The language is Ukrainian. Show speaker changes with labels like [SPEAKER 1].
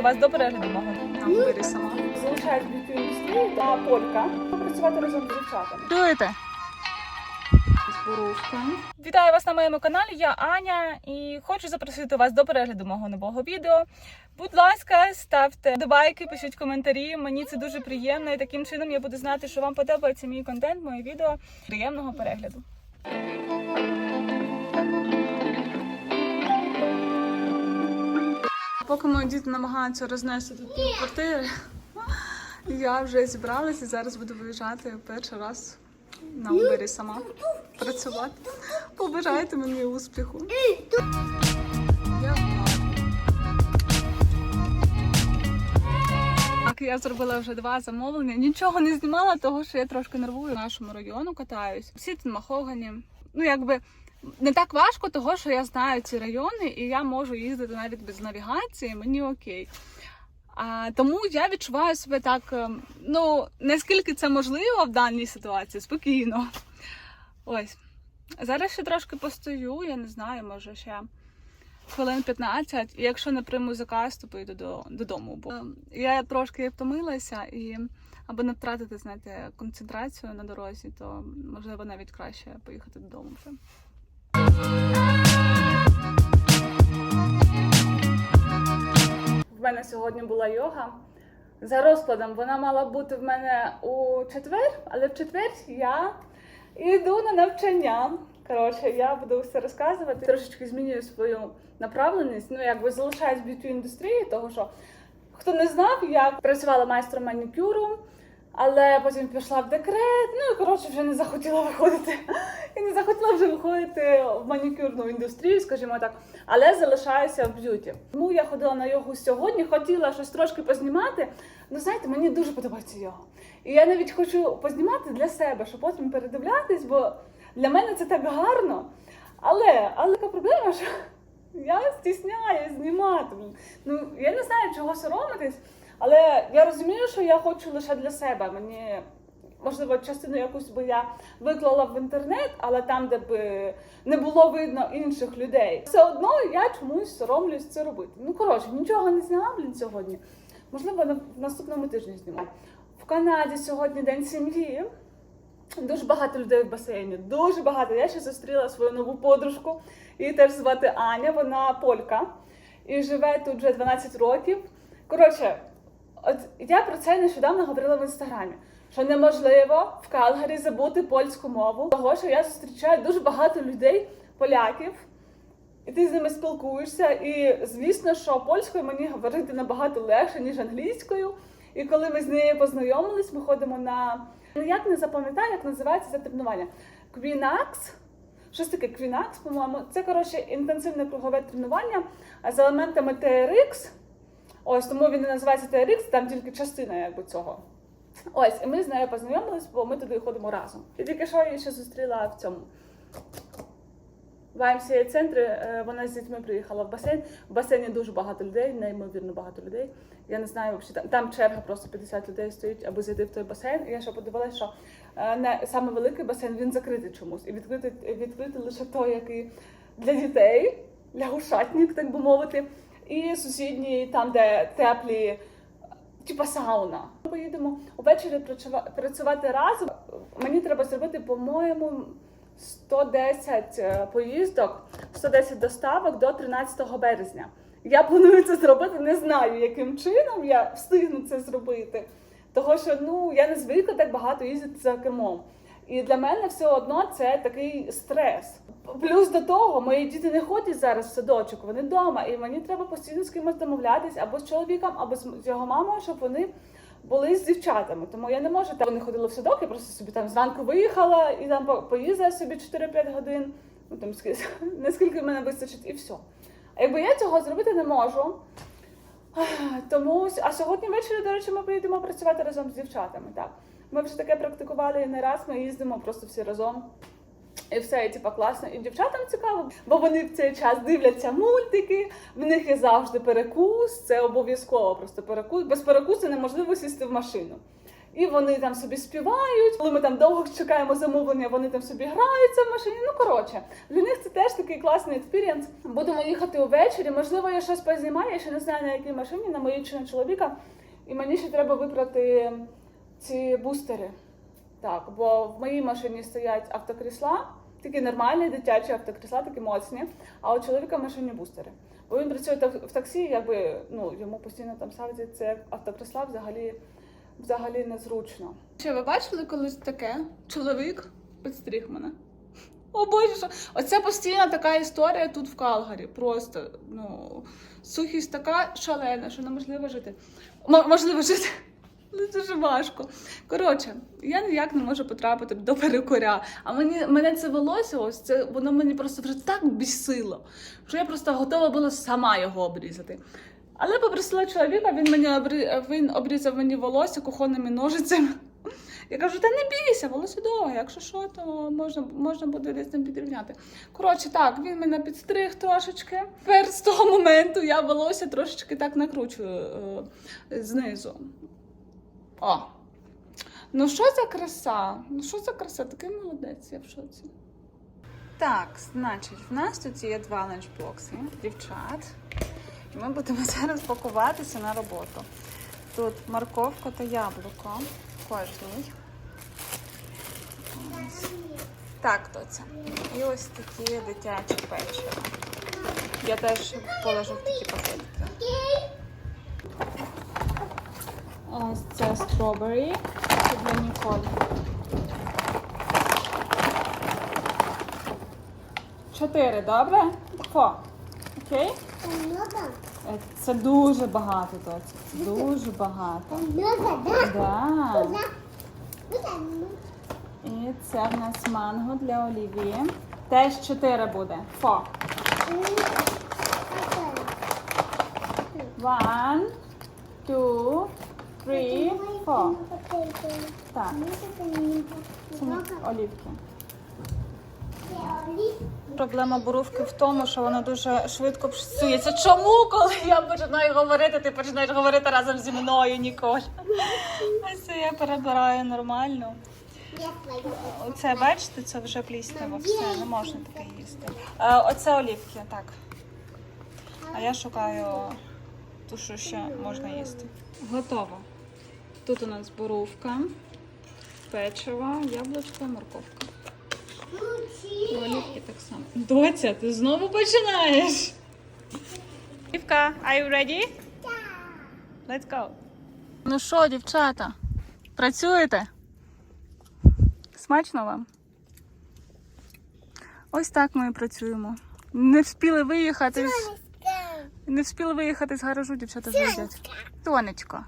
[SPEAKER 1] запросити вас до перегляду на виборі сама. Залишаюсь в б'юті індустрії та полька. Працювати разом з дівчатами.
[SPEAKER 2] Чуєте?
[SPEAKER 1] Вітаю вас на моєму каналі. Я Аня і хочу запросити вас до перегляду мого нового відео. Будь ласка, ставте вподобайки, пишіть коментарі. Мені це дуже приємно, і таким чином я буду знати, що вам подобається мій контент, моє відео. Приємного перегляду. Поки мої діти намагаються рознести тут пів квартири, я вже зібралася і зараз буду виїжджати перший раз на Убері сама працювати. Побажайте мені успіху. Так, я зробила вже два замовлення. Нічого не знімала, того що я трошки нервую. В нашому району катаюсь. Всі тут махогані. Ну, якби не так важко, того що я знаю ці райони, і я можу їздити навіть без навігації, мені окей. А, тому я відчуваю себе так, ем, ну наскільки це можливо в даній ситуації, спокійно. Ось. Зараз ще трошки постою, я не знаю, може ще хвилин 15. І якщо не прийму заказ, то поїду до, додому. Бо ем, я трошки втомилася і аби не втратити, знаєте, концентрацію на дорозі, то можливо навіть краще поїхати додому вже. В мене сьогодні була йога. За розкладом вона мала бути в мене у четвер, але в четвер я йду на навчання. Коротше, я буду все розказувати. Трошечки змінюю свою направленість. Ну, якби залишаюсь в б'юті індустрії, того що хто не знав, я працювала майстром манікюру, але потім пішла в декрет. Ну і коротше вже не захотіла виходити. І не захотіла вже виходити в манікюрну індустрію, скажімо так, але залишаюся в б'юті. Тому я ходила на йогу сьогодні, хотіла щось трошки познімати. Ну знаєте, мені дуже подобається йога. І я навіть хочу познімати для себе, щоб потім передивлятись, бо для мене це так гарно. Але, але така проблема, що я стісняюсь знімати. Ну я не знаю, чого соромитись, але я розумію, що я хочу лише для себе. Мені можливо частину якусь би я виклала в інтернет, але там, де б не було видно інших людей, все одно я чомусь соромлюсь це робити. Ну коротше, нічого не зняла блін сьогодні. Можливо, на наступному тижні зніму. В Канаді сьогодні день сім'ї. Дуже багато людей в басейні. Дуже багато. Я ще зустріла свою нову подружку. Її теж звати Аня, вона полька і живе тут вже 12 років. Коротше, от я про це нещодавно говорила в інстаграмі. Що неможливо в Калгарі забути польську мову, того що я зустрічаю дуже багато людей, поляків, і ти з ними спілкуєшся. І звісно, що польською мені говорити набагато легше, ніж англійською. І коли ми з нею познайомились, ми ходимо на ну як не запам'ятаю, як називається це тренування. Квінакс. Щось таке Квінакс, по-моєму. Це коротше інтенсивне кругове тренування з елементами TRX. Ось тому він і називається TRX, там тільки частина якби цього. Ось, і ми з нею познайомились, бо ми туди ходимо разом. І тільки що я ще зустріла в цьому. В IMCA центрі е, вона з дітьми приїхала в басейн. В басейні дуже багато людей, неймовірно багато людей. Я не знаю, взагалі, там, там черга просто 50 людей стоїть, аби зайти в той басейн. І я ще подивилася, що е, не саме великий басейн він закритий чомусь. І відкритий, відкритий лише той, який для дітей, для гушатник, так би мовити. І сусідній, там, де теплі типа сауна. Ми поїдемо увечері працюва- працювати разом. Мені треба зробити, по-моєму, 110 е, поїздок, 110 доставок до 13 березня. Я планую це зробити, не знаю, яким чином я встигну це зробити. Того що ну я не звикла так багато їздити за кермом. І для мене все одно це такий стрес. Плюс до того, мої діти не ходять зараз в садочок, вони вдома, і мені треба постійно з кимось домовлятись або з чоловіком, або з з його мамою, щоб вони були з дівчатами. Тому я не можу так. Вони ходили в садок, я просто собі там зранку виїхала і там поїздила собі 4-5 годин. Ну там скільки- наскільки мене вистачить, і все. А якби я цього зробити не можу. Тому а сьогодні ввечері, до речі, ми поїдемо працювати разом з дівчатами. Так. Ми вже таке практикували не раз, ми їздимо просто всі разом. І все, і типа класно. І дівчатам цікаво, бо вони в цей час дивляться мультики, в них є завжди перекус, це обов'язково просто перекус. Без перекусу неможливо сісти в машину. І вони там собі співають. Коли ми там довго чекаємо замовлення, вони там собі граються в машині. Ну коротше, для них це теж такий класний експірієнс. Будемо їхати увечері. Можливо, я щось познімаю. Я ще не знаю на якій машині, на моїй чи на чоловіка. І мені ще треба вибрати ці бустери. Так, бо в моїй машині стоять автокрісла, такі нормальні дитячі автокрісла, такі моцні. А у чоловіка в машині бустери. Бо він працює в таксі, якби ну йому постійно там ставити це автокресла взагалі, взагалі незручно. Чи ви бачили колись таке? Чоловік підстриг мене. О Боже, що оце постійна така історія тут в Калгарі. Просто ну сухість така шалена, що неможливо жити. М- можливо жити. Ну, дуже важко. Коротше, я ніяк не можу потрапити до перекоря. А мені мене це волосся, ось це воно мені просто вже так бісило, що я просто готова була сама його обрізати. Але попросила чоловіка, він мені обрі... він обрізав мені волосся кухонними ножицями. Я кажу, та не бійся, волосся довге, якщо що, то можна, можна буде десь там підрівняти. Коротше, так, він мене підстриг трошечки. Тепер з того моменту я волосся трошечки так накручую е, знизу. О! Ну що за краса? Ну що за краса? Такий молодець, я в шоці. Так, значить, в нас тут є два ланчбокси дівчат. І ми будемо зараз пакуватися на роботу. Тут морковка та яблуко. Кожній. Ось. Так, то це. І ось такі дитячі печиво. Я теж положу в такі пакетики. Це стробері. Це для Ніколь. Чотири, добре? Фо. Окей? Це дуже багато, Тоці. Це дуже багато. Да. І це в нас манго для Олівії. Теж чотири буде. Фо. One, two, three, four. Так, це не олівки. Проблема бурувки в тому, що вона дуже швидко псується. Чому, коли я починаю говорити, ти починаєш говорити разом зі мною, Ніколь? Ось я перебираю нормально. Оце, бачите, це вже плісняво, все, не можна таке їсти. Е, Оце олівки, так. А я шукаю ту, що ще можна їсти. Готово. Тут у нас бурувка, печиво, яблучко, морковка. Олівки так само. Доця, ти знову починаєш. Івка, are you ready? Let's go. Ну що, дівчата, працюєте? Смачно вам? Ось так ми і працюємо. Не вспіли виїхати. з- Не вспіли виїхати з гаражу, дівчата вже йдуть. Тонечко.